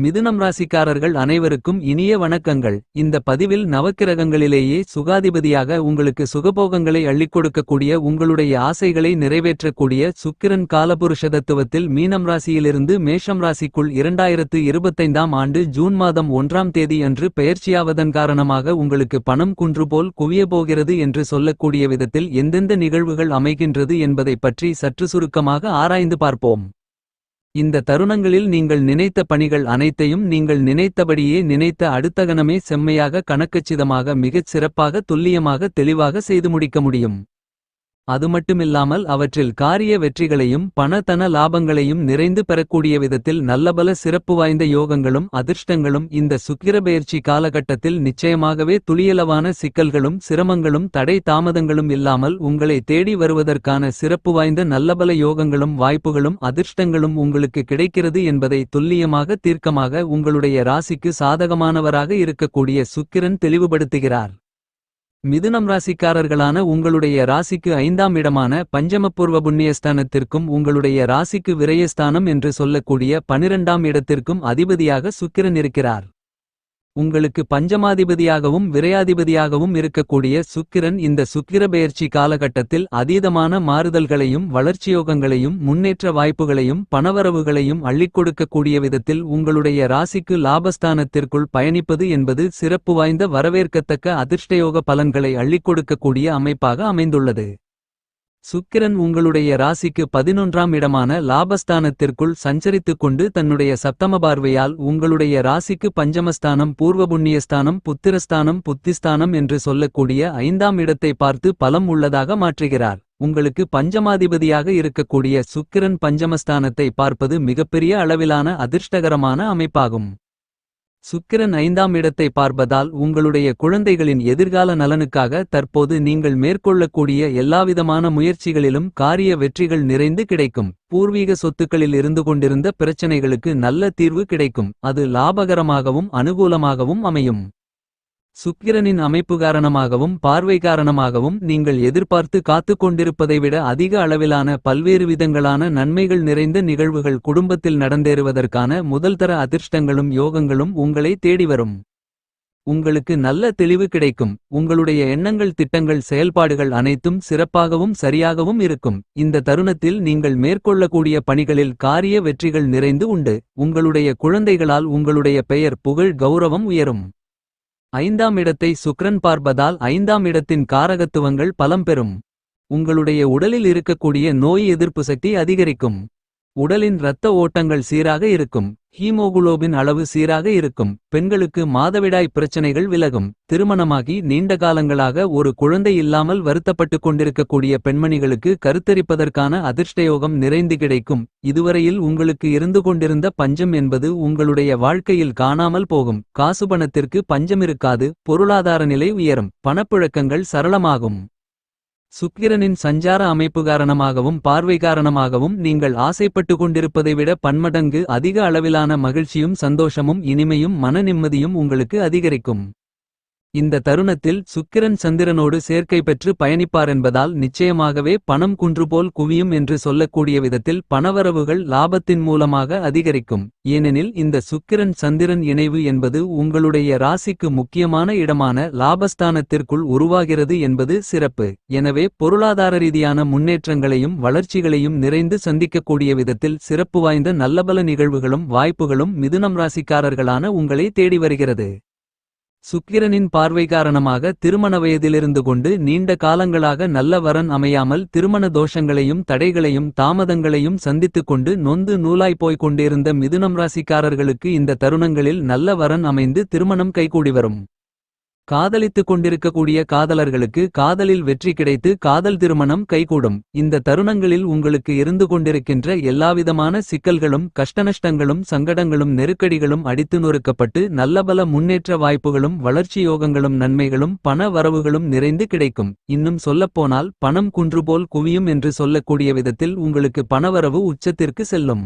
மிதுனம் ராசிக்காரர்கள் அனைவருக்கும் இனிய வணக்கங்கள். இந்த பதிவில் நவக்கிரகங்களிலேயே சுகாதிபதியாக உங்களுக்கு சுகபோகங்களை அள்ளிக் கொடுக்கக்கூடிய உங்களுடைய ஆசைகளை நிறைவேற்றக்கூடிய சுக்கிரன் காலபுருஷதத்துவத்தில் மீனம் ராசியிலிருந்து மேஷம் ராசிக்குள் இரண்டாயிரத்து இருபத்தைந்தாம் ஆண்டு ஜூன் மாதம் ஒன்றாம் தேதி அன்று பெயர்ச்சியாவதன் காரணமாக உங்களுக்கு பணம் குன்றுபோல் குவிய போகிறது என்று சொல்லக்கூடிய விதத்தில் எந்தெந்த நிகழ்வுகள் அமைகின்றது என்பதைப் பற்றி சற்று சுருக்கமாக ஆராய்ந்து பார்ப்போம். இந்த தருணங்களில் நீங்கள் நினைத்த பணிகள் அனைத்தையும் நீங்கள் நினைத்தபடியே நினைத்த அடுத்தகணமே செம்மையாக கணக்கச்சிதமாக மிகச் சிறப்பாக துல்லியமாக தெளிவாக செய்து முடிக்க முடியும். அதுமட்டுமில்லாமல் அவற்றில் காரிய வெற்றிகளையும் பணத்தன லாபங்களையும் நிறைந்து பெறக்கூடிய விதத்தில் நல்லபல சிறப்பு வாய்ந்த யோகங்களும் அதிர்ஷ்டங்களும் இந்த சுக்கிரபெயர்ச்சி காலகட்டத்தில் நிச்சயமாகவே துளியளவான சிக்கல்களும் சிரமங்களும் தடை தாமதங்களும் இல்லாமல் உங்களை தேடி வருவதற்கான சிறப்பு வாய்ந்த நல்லபல யோகங்களும் வாய்ப்புகளும் அதிர்ஷ்டங்களும் உங்களுக்கு கிடைக்கிறது என்பதை துல்லியமாக தீர்க்கமாக உங்களுடைய ராசிக்கு சாதகமானவராக இருக்கக்கூடிய சுக்கிரன் தெளிவுபடுத்துகிறார். மிதுனம் ராசிக்காரர்களான உங்களுடைய ராசிக்கு ஐந்தாம் இடமான பஞ்சமபூர்வ புண்ணியஸ்தானத்திற்கும் உங்களுடைய ராசிக்கு விரயஸ்தானம் என்று சொல்லக்கூடிய பனிரெண்டாம் இடத்திற்கும் அதிபதியாக சுக்கிரன் இருக்கிறார். உங்களுக்கு பஞ்சமாதிபதியாகவும் விரையாதிபதியாகவும் இருக்கக்கூடிய சுக்கிரன் இந்த சுக்கிர பெயர்ச்சி காலகட்டத்தில் அதீதமான மாறுதல்களையும் வளர்ச்சியோகங்களையும் முன்னேற்ற வாய்ப்புகளையும் பணவரவுகளையும் அள்ளிக் கொடுக்கக்கூடிய விதத்தில் உங்களுடைய ராசிக்கு லாபஸ்தானத்திற்குள் பயணிப்பது என்பது சிறப்பு வாய்ந்த வரவேற்கத்தக்க அதிர்ஷ்டயோக பலன்களை அள்ளிக் கொடுக்கக்கூடிய அமைப்பாக அமைந்துள்ளது. சுக்கிரன் உங்களுடைய ராசிக்கு பதினொன்றாம் இடமான லாபஸ்தானத்திற்குள் சஞ்சரித்துக் கொண்டு தன்னுடைய சப்தம பார்வையால் உங்களுடைய ராசிக்கு பஞ்சமஸ்தானம் பூர்வபுண்ணியஸ்தானம் புத்திரஸ்தானம் புத்திஸ்தானம் என்று சொல்லக்கூடிய ஐந்தாம் இடத்தை பார்த்து பலம் உள்ளதாக மாற்றுகிறார். உங்களுக்கு பஞ்சமாதிபதியாக இருக்கக்கூடிய சுக்கிரன் பஞ்சமஸ்தானத்தை பார்ப்பது மிகப்பெரிய அளவிலான அதிர்ஷ்டகரமான அமைப்பாகும். சுக்கிரன் ஐந்தாம் இடத்தை பார்ப்பதால் உங்களுடைய குழந்தைகளின் எதிர்கால நலனுக்காக தற்போது நீங்கள் மேற்கொள்ளக்கூடிய எல்லாவிதமான முயற்சிகளிலும் காரிய வெற்றிகள் நிறைந்து கிடைக்கும். பூர்வீக சொத்துக்களில் இருந்து கொண்டிருந்த பிரச்சனைகளுக்கு நல்ல தீர்வு கிடைக்கும். அது லாபகரமாகவும் அனுகூலமாகவும் அமையும். சுக்கிரனின் அமைப்பு காரணமாகவும் பார்வை காரணமாகவும் நீங்கள் எதிர்பார்த்து காத்து கொண்டிருப்பதை விட அதிக அளவிலான பல்வேறு விதங்களான நன்மைகள் நிறைந்த நிகழ்வுகள் குடும்பத்தில் நடந்தேறுவதற்கான முதல்தர அதிர்ஷ்டங்களும் யோகங்களும் உங்களை தேடி வரும். உங்களுக்கு நல்ல தெளிவு கிடைக்கும். உங்களுடைய எண்ணங்கள் திட்டங்கள் செயல்பாடுகள் அனைத்தும் சிறப்பாகவும் சரியாகவும் இருக்கும். இந்த தருணத்தில் நீங்கள் மேற்கொள்ளக்கூடிய பணிகளில் காரிய வெற்றிகள் நிறைந்து உண்டு. உங்களுடைய குழந்தைகளால் உங்களுடைய பெயர் புகழ் கௌரவம் உயரும். ஐந்தாம் இடத்தை சுக்ரன் பார்ப்பதால் ஐந்தாம் இடத்தின் காரகத்துவங்கள் பலம் பெறும் உங்களுடைய உடலில் இருக்கக்கூடிய நோய் எதிர்ப்பு சக்தி அதிகரிக்கும். உடலின் இரத்த ஓட்டங்கள் சீராக இருக்கும் ஹீமோகுளோபின் அளவு சீராக இருக்கும் பெண்களுக்கு மாதவிடாய் பிரச்சனைகள் விலகும். திருமணமாகி நீண்ட காலங்களாக ஒரு குழந்தை இல்லாமல் வருத்தப்பட்டுக் கொண்டிருக்கக்கூடிய பெண்மணிகளுக்கு கருத்தரிப்பதற்கான அதிர்ஷ்டயோகம் நிறைந்து கிடைக்கும். இதுவரையில் உங்களுக்கு இருந்து கொண்டிருந்த பஞ்சம் என்பது உங்களுடைய வாழ்க்கையில் காணாமல் போகும். காசுபணத்திற்கு பஞ்சம் இருக்காது பொருளாதார நிலை உயரும் பணப்புழக்கங்கள் சரளமாகும். சுக்கிரனின் சஞ்சார அமைப்பு காரணமாகவும் பார்வை காரணமாகவும் நீங்கள் ஆசைப்பட்டு கொண்டிருப்பதை விட பன்மடங்கு அதிக அளவிலான மகிழ்ச்சியும் சந்தோஷமும் இனிமையும் மன நிம்மதியும் உங்களுக்கு அதிகரிக்கும். இந்த தருணத்தில் சுக்கிரன் சந்திரனோடு சேர்க்கை பெற்று பயணிப்பார் என்பதால் நிச்சயமாகவே பணம் குன்றுபோல் குவியும் என்று சொல்லக்கூடிய விதத்தில் பணவரவுகள் லாபத்தின் மூலமாக அதிகரிக்கும். ஏனெனில் இந்த சுக்கிரன் சந்திரன் இணைவு என்பது உங்களுடைய ராசிக்கு முக்கியமான இடமான லாபஸ்தானத்திற்குள் உருவாகிறது என்பது சிறப்பு. எனவே பொருளாதார ரீதியான முன்னேற்றங்களையும் வளர்ச்சிகளையும் நிறைந்து சந்திக்கக்கூடிய விதத்தில் சிறப்பு வாய்ந்த நல்லபல நிகழ்வுகளும் வாய்ப்புகளும் மிதுனம் ராசிக்காரர்களான உங்களை தேடி வருகிறது. சுக்கிரனின் பார்வை காரணமாக திருமண வயதிலிருந்து கொண்டு நீண்ட காலங்களாக நல்ல வரன் அமையாமல் திருமண தோஷங்களையும் தடைகளையும் தாமதங்களையும் சந்தித்துக் கொண்டு நொந்து நூலாய் போய்க் கொண்டிருந்த மிதுனம் ராசிக்காரர்களுக்கு இந்த தருணங்களில் நல்ல வரன் அமைந்து திருமணம் கைகூடி வரும். காதலித்துக் கொண்டிருக்கக்கூடிய காதலர்களுக்கு காதலில் வெற்றி கிடைத்து காதல் திருமணம் கைகூடும். இந்த தருணங்களில் உங்களுக்கு இருந்து கொண்டிருக்கின்ற எல்லாவிதமான சிக்கல்களும் கஷ்டநஷ்டங்களும் சங்கடங்களும் நெருக்கடிகளும் அடித்து நொறுக்கப்பட்டு நல்லபல முன்னேற்ற வாய்ப்புகளும் வளர்ச்சி யோகங்களும் நன்மைகளும் பண வரவுகளும் நிறைந்து கிடைக்கும். இன்னும் சொல்லப்போனால் பணம் குன்றுபோல் குவியும் என்று சொல்லக்கூடிய விதத்தில் உங்களுக்கு பணவரவு உச்சத்திற்கு செல்லும்.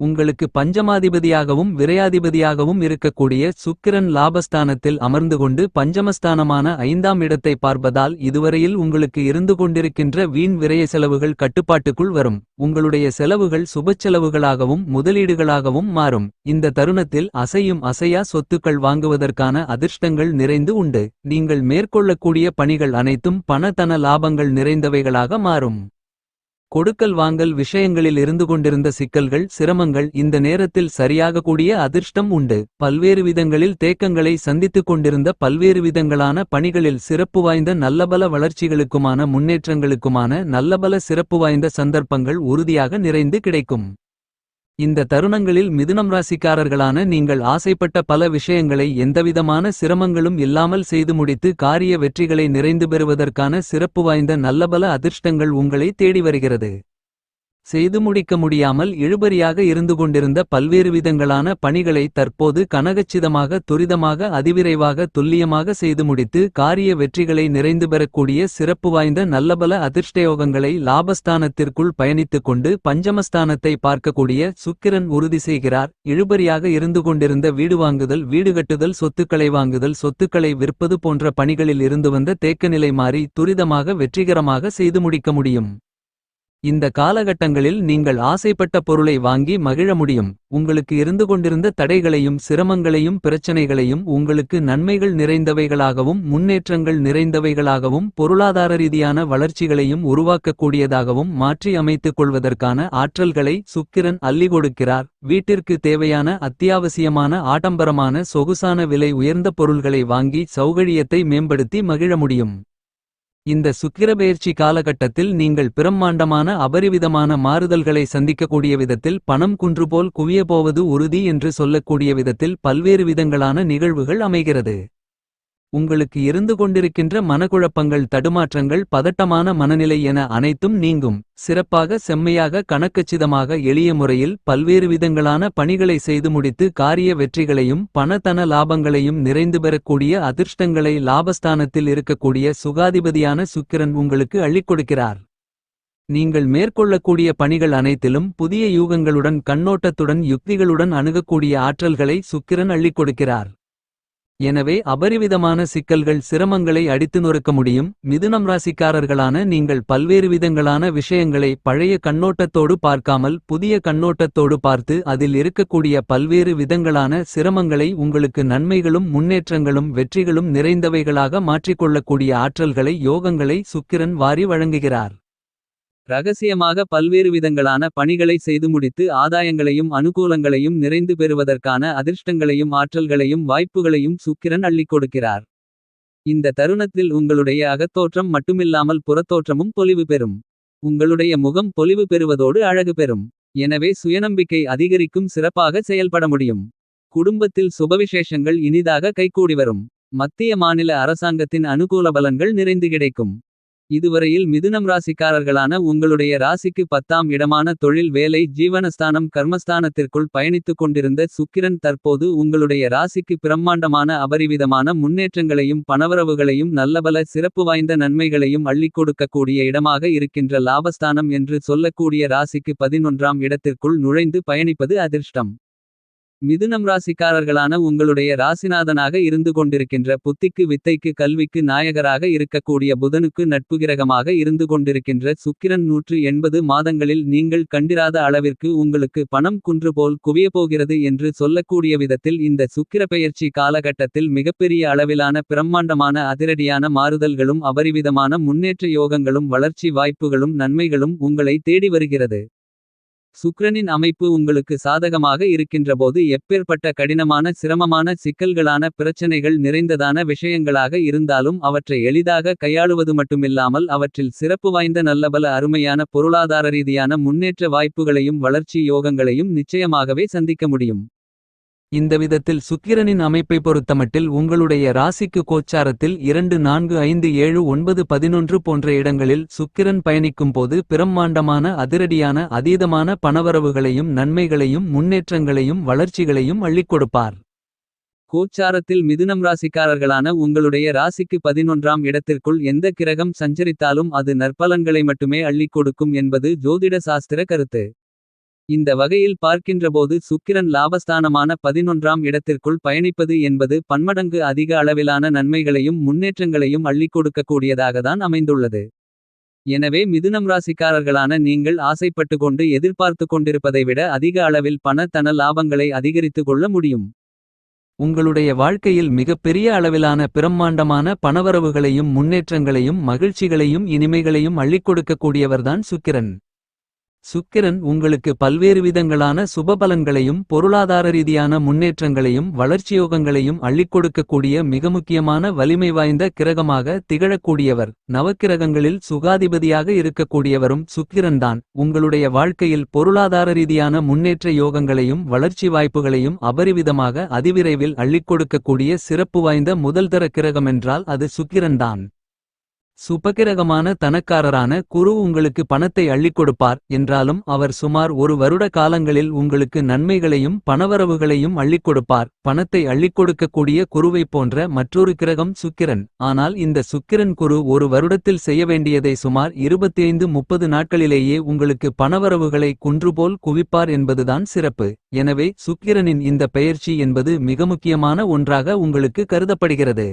உங்களுக்கு பஞ்சமாதிபதியாகவும் விரையாதிபதியாகவும் இருக்கக்கூடிய சுக்கிரன் லாபஸ்தானத்தில் அமர்ந்து கொண்டு பஞ்சமஸ்தானமான ஐந்தாம் இடத்தை பார்ப்பதால் இதுவரையில் உங்களுக்கு இருந்து கொண்டிருக்கின்ற வீண் விரய செலவுகள் கட்டுப்பாட்டுக்குள் வரும். உங்களுடைய செலவுகள் சுபச்செலவுகளாகவும் முதலீடுகளாகவும் மாறும். இந்த தருணத்தில் அசையும் அசையா சொத்துக்கள் வாங்குவதற்கான அதிர்ஷ்டங்கள் நிறைந்து உண்டு. நீங்கள் மேற்கொள்ளக்கூடிய பணிகள் அனைத்தும் பணத்தன லாபங்கள் நிறைந்தவைகளாக மாறும். கொடுக்கல் வாங்கல் விஷயங்களில் இருந்து கொண்டிருந்த சிக்கல்கள் சிரமங்கள் இந்த நேரத்தில் சரியாக கூடிய அதிர்ஷ்டம் உண்டு. பல்வேறு விதங்களில் தேக்கங்களை சந்தித்துக் கொண்டிருந்த பல்வேறு விதங்களான பணிகளில் சிறப்பு வாய்ந்த நல்லபல வளர்ச்சிகளுக்குமான முன்னேற்றங்களுக்குமான நல்லபல சிறப்பு வாய்ந்த சந்தர்ப்பங்கள் உறுதியாக நிறைந்து கிடைக்கும். இந்த தருணங்களில் மிதுனம் ராசிக்காரர்களான நீங்கள் ஆசைப்பட்ட பல விஷயங்களை எந்தவிதமான சிரமங்களும் இல்லாமல் செய்து முடித்து காரிய வெற்றிகளை நிறைந்து பெறுவதற்கான சிறப்பு வாய்ந்த நல்லபல அதிர்ஷ்டங்கள் உங்களை தேடி வருகிறது. செய்து முடிக்க முடியாமல் இழுபறியாக இருந்து கொண்டிருந்த பல்வேறு விதங்களான பணிகளை தற்போது கனகச்சிதமாக துரிதமாக அதிவிரைவாக துல்லியமாக செய்து முடித்து காரிய வெற்றிகளை நிறைந்து பெறக்கூடிய சிறப்பு வாய்ந்த நல்லபல அதிர்ஷ்டயோகங்களை லாபஸ்தானத்திற்குள் பயணித்துக் கொண்டு பஞ்சமஸ்தானத்தை பார்க்கக்கூடிய சுக்கிரன் உறுதி செய்கிறார். இழுபறியாக இருந்து கொண்டிருந்த வீடு வாங்குதல் வீடு கட்டுதல் சொத்துக்களை வாங்குதல் சொத்துக்களை விற்பது போன்ற பணிகளில் இருந்து வந்த தேக்கநிலை மாறி துரிதமாக வெற்றிகரமாக செய்து முடிக்க முடியும். இந்த காலகட்டங்களில் நீங்கள் ஆசைப்பட்ட பொருளை வாங்கி மகிழ முடியும். உங்களுக்கு இருந்து கொண்டிருந்த தடைகளையும் சிரமங்களையும் பிரச்சனைகளையும் உங்களுக்கு நன்மைகள் நிறைந்தவைகளாகவும் முன்னேற்றங்கள் நிறைந்தவைகளாகவும் பொருளாதார ரீதியான வளர்ச்சிகளையும் உருவாக்கக்கூடியதாகவும் மாற்றி அமைத்துக் கொள்வதற்கான ஆற்றல்களை சுக்கிரன் அள்ளி கொடுக்கிறார். வீட்டிற்கு தேவையான அத்தியாவசியமான ஆடம்பரமான சொகுசான விலை உயர்ந்த பொருள்களை வாங்கி சௌகரியத்தை மேம்படுத்தி மகிழ முடியும். இந்த சுக்கிரபெயர்ச்சி காலகட்டத்தில் நீங்கள் பிரம்மாண்டமான அபரிவிதமான மாறுதல்களை சந்திக்கக்கூடிய விதத்தில் பணம் குன்றுபோல் குவியப்போவது உறுதி என்று சொல்லக்கூடிய விதத்தில் பல்வேறு விதங்களான நிகழ்வுகள் அமைகிறது. உங்களுக்கு இருந்து கொண்டிருக்கின்ற மனக்குழப்பங்கள் தடுமாற்றங்கள் பதட்டமான மனநிலை என அனைத்தும் நீங்கும். சிறப்பாக செம்மையாக கணக்கச்சிதமாக எளிய முறையில் பல்வேறு விதங்களான பணிகளை செய்து முடித்து காரிய வெற்றிகளையும் பணத்தன லாபங்களையும் நிறைந்து பெறக்கூடிய அதிர்ஷ்டங்களை லாபஸ்தானத்தில் இருக்கக்கூடிய சுகாதிபதியான சுக்கிரன் உங்களுக்கு அள்ளிக்கொடுக்கிறார் நீங்கள் மேற்கொள்ளக்கூடிய பணிகள் அனைத்திலும் புதிய யூகங்களுடன் கண்ணோட்டத்துடன் யுக்திகளுடன் அணுகக்கூடிய ஆற்றல்களை சுக்கிரன் அள்ளிக்கொடுக்கிறார் எனவே அபரிவிதமான சிக்கல்கள் சிரமங்களை அடித்து நொறுக்க முடியும். மிதுனம் ராசிக்காரர்களான நீங்கள் பல்வேறு விதங்களான விஷயங்களை பழைய கண்ணோட்டத்தோடு பார்க்காமல் புதிய கண்ணோட்டத்தோடு பார்த்து அதில் இருக்கக்கூடிய பல்வேறு விதங்களான சிரமங்களை உங்களுக்கு நன்மைகளும் முன்னேற்றங்களும் வெற்றிகளும் நிறைந்தவைகளாக மாற்றிக்கொள்ளக்கூடிய ஆற்றல்களை யோகங்களை சுக்கிரன் வாரி வழங்குகிறார். ரகசியமாக பல்வேறு விதங்களான பணிகளை செய்து முடித்து ஆதாயங்களையும் அனுகூலங்களையும் நிறைந்து பெறுவதற்கான அதிர்ஷ்டங்களையும் ஆற்றல்களையும் வாய்ப்புகளையும் சுக்கிரன் அள்ளிக் கொடுக்கிறார். இந்த தருணத்தில் உங்களுடைய அகத்தோற்றம் மட்டுமில்லாமல் புறத்தோற்றமும் பொலிவு பெறும். உங்களுடைய முகம் பொலிவு பெறுவதோடு அழகு பெறும். எனவே சுயநம்பிக்கை அதிகரிக்கும் சிறப்பாக செயல்பட முடியும். குடும்பத்தில் சுபவிசேஷங்கள் இனிதாக கைகூடி வரும். மத்திய மாநில அரசாங்கத்தின் அனுகூல பலன்கள் நிறைந்து கிடைக்கும். இதுவரையில் மிதுனம் ராசிக்காரர்களான உங்களுடைய ராசிக்கு பத்தாம் இடமான தொழில் வேலை ஜீவனஸ்தானம் கர்மஸ்தானத்திற்குள் பயணித்துக் கொண்டிருந்த சுக்கிரன் தற்போது உங்களுடைய ராசிக்கு பிரம்மாண்டமான அபரிவிதமான முன்னேற்றங்களையும் பணவரவுகளையும் நல்லபல சிறப்பு வாய்ந்த நன்மைகளையும் அள்ளிக் கொடுக்கக்கூடிய இடமாக இருக்கின்ற லாபஸ்தானம் என்று சொல்லக்கூடிய ராசிக்கு பதினொன்றாம் இடத்திற்குள் நுழைந்து பயணிப்பது அதிர்ஷ்டம். மிதுனம் ராசிக்காரர்களான உங்களுடைய ராசிநாதனாக இருந்து கொண்டிருக்கின்ற புத்திக்கு வித்தைக்கு கல்விக்கு நாயகராக இருக்கக்கூடிய புதனுக்கு நட்புகிரகமாக இருந்து கொண்டிருக்கின்ற சுக்கிரன் நூற்று எண்பது மாதங்களில் நீங்கள் கண்டிராத அளவிற்கு உங்களுக்கு பணம் குன்று போல் குவியப்போகிறது என்று சொல்லக்கூடிய விதத்தில் இந்த சுக்கிர பெயர்ச்சி காலகட்டத்தில் மிகப்பெரிய அளவிலான பிரம்மாண்டமான அதிரடியான மாறுதல்களும் அபரிவிதமான முன்னேற்ற யோகங்களும் வளர்ச்சி வாய்ப்புகளும் நன்மைகளும் உங்களை தேடி வருகிறது. சுக்கிரனின் அமைப்பு உங்களுக்கு சாதகமாக இருக்கின்றபோது எப்பேற்பட்ட கடினமான சிரமமான சிக்கல்களான பிரச்சனைகள் நிறைந்ததான விஷயங்களாக இருந்தாலும் அவற்றை எளிதாக கையாளுவது மட்டுமில்லாமல் அவற்றில் சிறப்பு வாய்ந்த நல்லபல அருமையான பொருளாதார ரீதியான முன்னேற்ற வாய்ப்புகளையும் வளர்ச்சி யோகங்களையும் நிச்சயமாகவே சந்திக்க முடியும். இந்த விதத்தில் சுக்கிரனின் அமைப்பை பொறுத்தமட்டில் உங்களுடைய ராசிக்கு கோச்சாரத்தில் இரண்டு நான்கு ஐந்து ஏழு ஒன்பது பதினொன்று போன்ற இடங்களில் சுக்கிரன் பயணிக்கும் போது பிரம்மாண்டமான அதிரடியான அதீதமான பணவரவுகளையும் நன்மைகளையும் முன்னேற்றங்களையும் வளர்ச்சிகளையும் அள்ளிக் கொடுப்பார். கோச்சாரத்தில் மிதுனம் ராசிக்காரர்களான உங்களுடைய ராசிக்கு பதினொன்றாம் இடத்திற்குள் எந்த கிரகம் சஞ்சரித்தாலும் அது நற்பலன்களை மட்டுமே அள்ளிக் கொடுக்கும் என்பது ஜோதிட சாஸ்திர கருத்து. இந்த வகையில் பார்க்கின்றபோது சுக்கிரன் லாபஸ்தானமான பதினொன்றாம் இடத்திற்குள் பயணிப்பது என்பது பன்மடங்கு அதிக அளவிலான நன்மைகளையும் முன்னேற்றங்களையும் அள்ளிக் கொடுக்கக்கூடியதாகத்தான் அமைந்துள்ளது. எனவே மிதுனம் ராசிக்காரர்களான நீங்கள் ஆசைப்பட்டு கொண்டு எதிர்பார்த்து கொண்டிருப்பதை விட அதிக அளவில் பண தன லாபங்களை அதிகரித்து கொள்ள முடியும். உங்களுடைய வாழ்க்கையில் மிகப்பெரிய அளவிலான பிரம்மாண்டமான பணவரவுகளையும் முன்னேற்றங்களையும் மகிழ்ச்சிகளையும் இனிமைகளையும் அள்ளிக் கொடுக்கக்கூடியவர்தான் சுக்கிரன். சுக்கிரன் உங்களுக்கு பல்வேறு விதங்களான சுபபலன்களையும் பொருளாதார ரீதியான முன்னேற்றங்களையும் வளர்ச்சியோகங்களையும் அள்ளிக் கொடுக்கக்கூடிய மிக முக்கியமான வலிமை வாய்ந்த கிரகமாக திகழக்கூடியவர். நவக்கிரகங்களில் சுகாதிபதியாக இருக்கக்கூடியவரும் சுக்கிரன்தான். உங்களுடைய வாழ்க்கையில் பொருளாதார ரீதியான முன்னேற்ற யோகங்களையும் வளர்ச்சி வாய்ப்புகளையும் அபரிவிதமாக அதிவிரைவில் அள்ளிக் கொடுக்கக்கூடிய சிறப்பு வாய்ந்த முதல்தர கிரகமென்றால் அது சுக்கிரன்தான். சுபகிரகமான தனக்காரரான குரு உங்களுக்கு பணத்தை அள்ளிக் கொடுப்பார் என்றாலும் அவர் சுமார் ஒரு வருட காலங்களில் உங்களுக்கு நன்மைகளையும் பணவரவுகளையும் அள்ளிக் கொடுப்பார் பணத்தை அள்ளிக் கொடுக்கக்கூடிய குருவைப் போன்ற மற்றொரு கிரகம் சுக்கிரன். ஆனால் இந்த சுக்கிரன் குரு ஒரு வருடத்தில் செய்ய வேண்டியதை சுமார் 25 முப்பது நாட்களிலேயே உங்களுக்கு பணவரவுகளை குன்றுபோல் குவிப்பார் என்பதுதான் சிறப்பு. எனவே சுக்கிரனின் இந்த பெயர்ச்சி என்பது மிக முக்கியமான ஒன்றாக உங்களுக்கு கருதப்படுகிறது.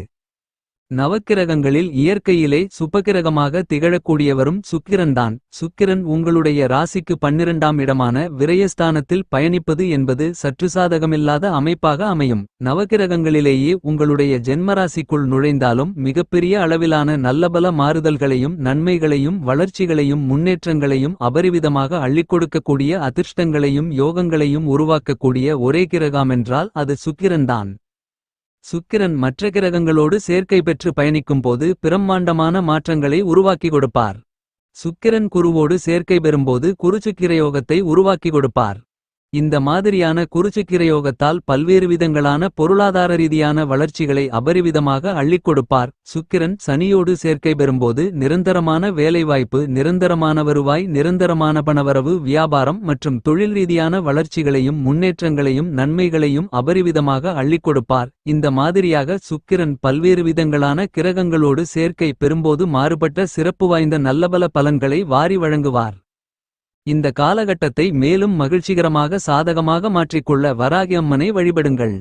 நவக்கிரகங்களில் இயற்கையிலே சுபகிரகமாக திகழக்கூடியவரும் சுக்கிரன்தான். சுக்கிரன் உங்களுடைய ராசிக்கு பன்னிரண்டாம் இடமான விரயஸ்தானத்தில் பயணிப்பது என்பது சற்று சாதகமில்லாத அமைப்பாக அமையும். நவக்கிரகங்களிலேயே உங்களுடைய ஜென்மராசிக்குள் நுழைந்தாலும் மிகப்பெரிய அளவிலான நல்லபல மாறுதல்களையும் நன்மைகளையும் வளர்ச்சிகளையும் முன்னேற்றங்களையும் அபரிவிதமாக அள்ளிக் கொடுக்கக்கூடிய அதிர்ஷ்டங்களையும் யோகங்களையும் உருவாக்கக்கூடிய ஒரே கிரகமென்றால் அது சுக்கிரன்தான். சுக்கிரன் மற்ற கிரகங்களோடு சேர்க்கை பெற்று பயணிக்கும்போது பிரம்மாண்டமான மாற்றங்களை உருவாக்கி கொடுப்பார். சுக்கிரன் குருவோடு சேர்க்கை பெறும்போது குருச்சுக்கிரயோகத்தை உருவாக்கி கொடுப்பார். இந்த மாதிரியான குருச்சுக்கிரயோகத்தால் பல்வேறு விதங்களான பொருளாதார ரீதியான வளர்ச்சிகளை அபரிவிதமாக அள்ளிக் கொடுப்பார். சுக்கிரன் சனியோடு சேர்க்கை பெறும்போது நிரந்தரமான வேலைவாய்ப்பு நிரந்தரமான வருவாய் நிரந்தரமான பணவரவு வியாபாரம் மற்றும் தொழில் ரீதியான வளர்ச்சிகளையும் முன்னேற்றங்களையும் நன்மைகளையும் அபரிவிதமாக அள்ளிக் கொடுப்பார். இந்த மாதிரியாக சுக்கிரன் பல்வேறு விதங்களான கிரகங்களோடு சேர்க்கை பெறும்போது மாறுபட்ட சிறப்பு வாய்ந்த நல்லபல பலன்களை வாரி வழங்குவார். இந்த காலகட்டத்தை மேலும் மகிழ்ச்சிகரமாக சாதகமாக மாற்றிக்கொள்ள வராகி அம்மனை வழிபடுங்கள்.